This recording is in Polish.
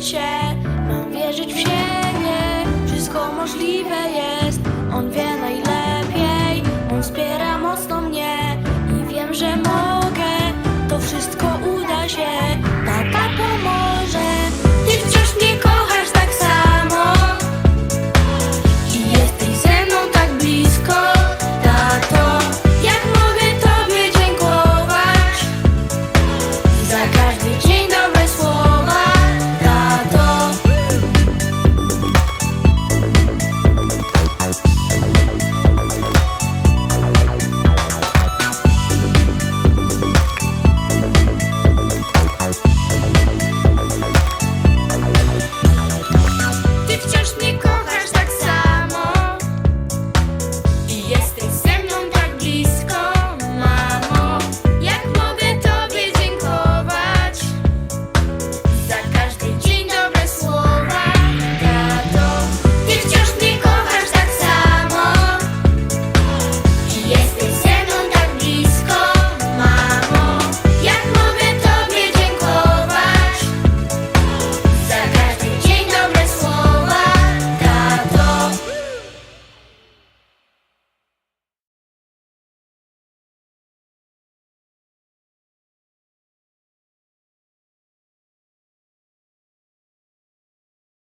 życie Mam wierzyć w siebie. Wszystko możliwe jest On wie najlepiej. On wspiera mocno mnie I wiem, że może